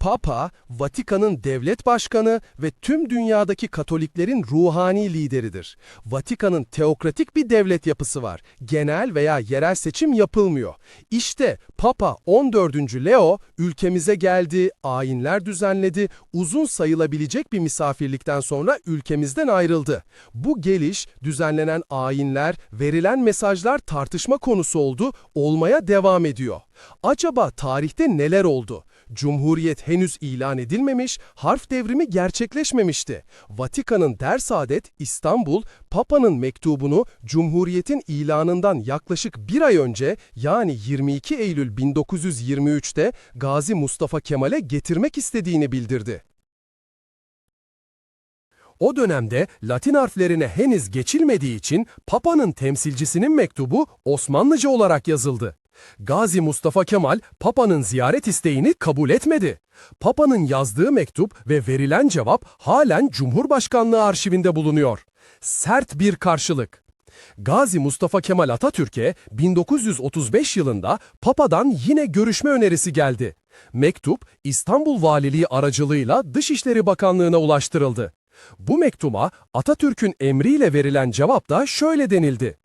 Papa, Vatikan'ın devlet başkanı ve tüm dünyadaki Katoliklerin ruhani lideridir. Vatikan'ın teokratik bir devlet yapısı var. Genel veya yerel seçim yapılmıyor. İşte Papa 14. Leo ülkemize geldi, ayinler düzenledi, uzun sayılabilecek bir misafirlikten sonra ülkemizden ayrıldı. Bu geliş, düzenlenen ayinler, verilen mesajlar tartışma konusu oldu, olmaya devam ediyor. Acaba tarihte neler oldu? Cumhuriyet henüz ilan edilmemiş, harf devrimi gerçekleşmemişti. Vatikan'ın ders adet İstanbul, Papa'nın mektubunu Cumhuriyet'in ilanından yaklaşık bir ay önce yani 22 Eylül 1923'te Gazi Mustafa Kemal'e getirmek istediğini bildirdi. O dönemde Latin harflerine henüz geçilmediği için Papa'nın temsilcisinin mektubu Osmanlıca olarak yazıldı. Gazi Mustafa Kemal Papa'nın ziyaret isteğini kabul etmedi. Papa'nın yazdığı mektup ve verilen cevap halen Cumhurbaşkanlığı arşivinde bulunuyor. Sert bir karşılık. Gazi Mustafa Kemal Atatürk'e 1935 yılında Papa'dan yine görüşme önerisi geldi. Mektup İstanbul Valiliği aracılığıyla Dışişleri Bakanlığı'na ulaştırıldı. Bu mektuba Atatürk'ün emriyle verilen cevapta şöyle denildi.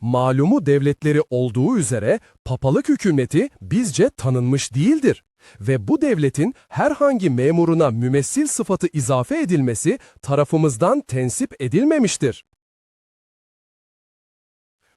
Malumu devletleri olduğu üzere papalık hükümeti bizce tanınmış değildir ve bu devletin herhangi memuruna mümessil sıfatı izafe edilmesi tarafımızdan tensip edilmemiştir.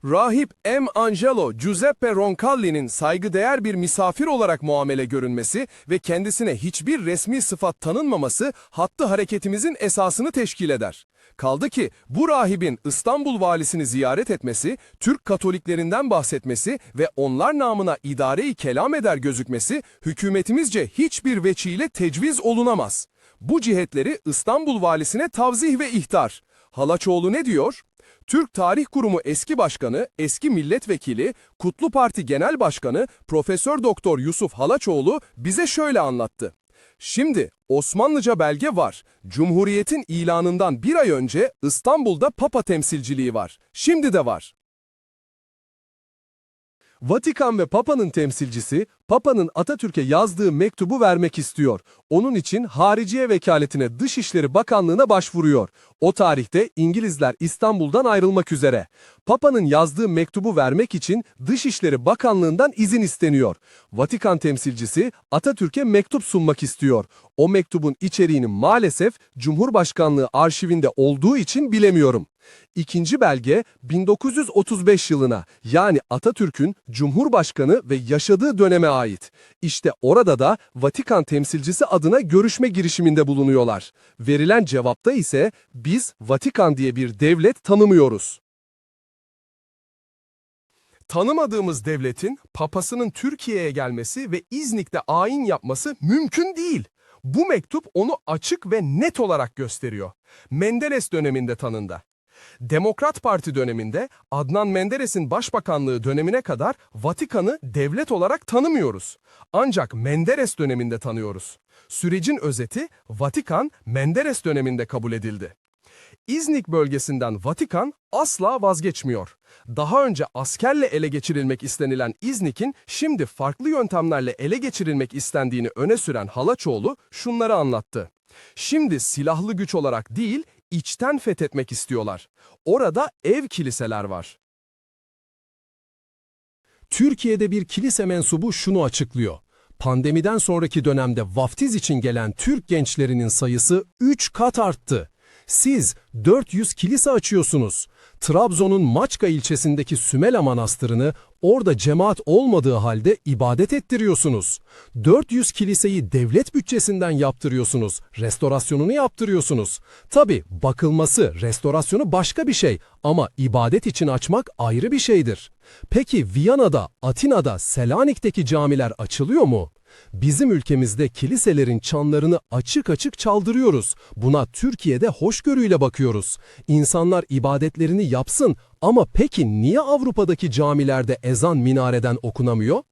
Rahip M. Angelo Giuseppe Roncalli'nin saygıdeğer bir misafir olarak muamele görünmesi ve kendisine hiçbir resmi sıfat tanınmaması hattı hareketimizin esasını teşkil eder. Kaldı ki bu rahibin İstanbul valisini ziyaret etmesi, Türk Katoliklerinden bahsetmesi ve onlar namına idare-i kelam eder gözükmesi hükümetimizce hiçbir veçiyle tecviz olunamaz. Bu cihetleri İstanbul valisine tavzih ve ihtar. Halaçoğlu ne diyor? Türk Tarih Kurumu eski başkanı, eski milletvekili, Kutlu Parti Genel Başkanı Profesör Doktor Yusuf Halaçoğlu bize şöyle anlattı. Şimdi Osmanlıca belge var. Cumhuriyetin ilanından bir ay önce İstanbul'da Papa temsilciliği var. Şimdi de var. Vatikan ve Papa'nın temsilcisi, Papa'nın Atatürk'e yazdığı mektubu vermek istiyor. Onun için Hariciye Vekaletine Dışişleri Bakanlığı'na başvuruyor. O tarihte İngilizler İstanbul'dan ayrılmak üzere. Papa'nın yazdığı mektubu vermek için Dışişleri Bakanlığı'ndan izin isteniyor. Vatikan temsilcisi Atatürk'e mektup sunmak istiyor. O mektubun içeriğini maalesef Cumhurbaşkanlığı arşivinde olduğu için bilemiyorum. İkinci belge 1935 yılına yani Atatürk'ün Cumhurbaşkanı ve yaşadığı döneme ait. İşte orada da Vatikan temsilcisi adına görüşme girişiminde bulunuyorlar. Verilen cevapta ise biz Vatikan diye bir devlet tanımıyoruz. Tanımadığımız devletin papasının Türkiye'ye gelmesi ve İznik'te ayin yapması mümkün değil. Bu mektup onu açık ve net olarak gösteriyor. Menderes döneminde tanındı. Demokrat Parti döneminde Adnan Menderes'in başbakanlığı dönemine kadar Vatikan'ı devlet olarak tanımıyoruz. Ancak Menderes döneminde tanıyoruz. Sürecin özeti Vatikan Menderes döneminde kabul edildi. İznik bölgesinden Vatikan asla vazgeçmiyor. Daha önce askerle ele geçirilmek istenilen İznik'in şimdi farklı yöntemlerle ele geçirilmek istendiğini öne süren Halaçoğlu şunları anlattı. Şimdi silahlı güç olarak değil, içten fethetmek istiyorlar. Orada ev kiliseler var. Türkiye'de bir kilise mensubu şunu açıklıyor. Pandemiden sonraki dönemde vaftiz için gelen Türk gençlerinin sayısı 3 kat arttı. Siz 400 kilise açıyorsunuz. Trabzon'un Maçka ilçesindeki Sümela Manastırı'nı orada cemaat olmadığı halde ibadet ettiriyorsunuz. 400 kiliseyi devlet bütçesinden yaptırıyorsunuz. Restorasyonunu yaptırıyorsunuz. Tabi bakılması, restorasyonu başka bir şey ama ibadet için açmak ayrı bir şeydir. Peki Viyana'da, Atina'da, Selanik'teki camiler açılıyor mu? Bizim ülkemizde kiliselerin çanlarını açık açık çaldırıyoruz. Buna Türkiye'de hoşgörüyle bakıyoruz. İnsanlar ibadetlerini yapsın ama peki niye Avrupa'daki camilerde ezan minareden okunamıyor?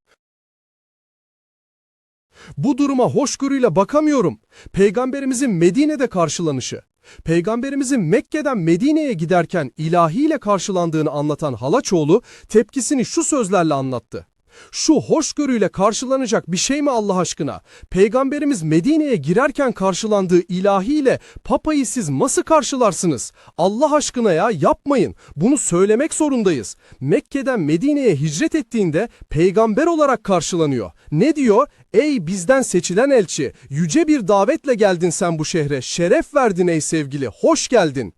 Bu duruma hoşgörüyle bakamıyorum. Peygamberimizin Medine'de karşılanışı, Peygamberimizin Mekke'den Medine'ye giderken ilahiyle karşılandığını anlatan Halaçoğlu tepkisini şu sözlerle anlattı. Şu hoşgörüyle karşılanacak bir şey mi Allah aşkına? Peygamberimiz Medine'ye girerken karşılandığı ilahiyle papayı siz nasıl karşılarsınız? Allah aşkına ya yapmayın. Bunu söylemek zorundayız. Mekke'den Medine'ye hicret ettiğinde peygamber olarak karşılanıyor. Ne diyor? Ey bizden seçilen elçi, yüce bir davetle geldin sen bu şehre, şeref verdin ey sevgili, hoş geldin.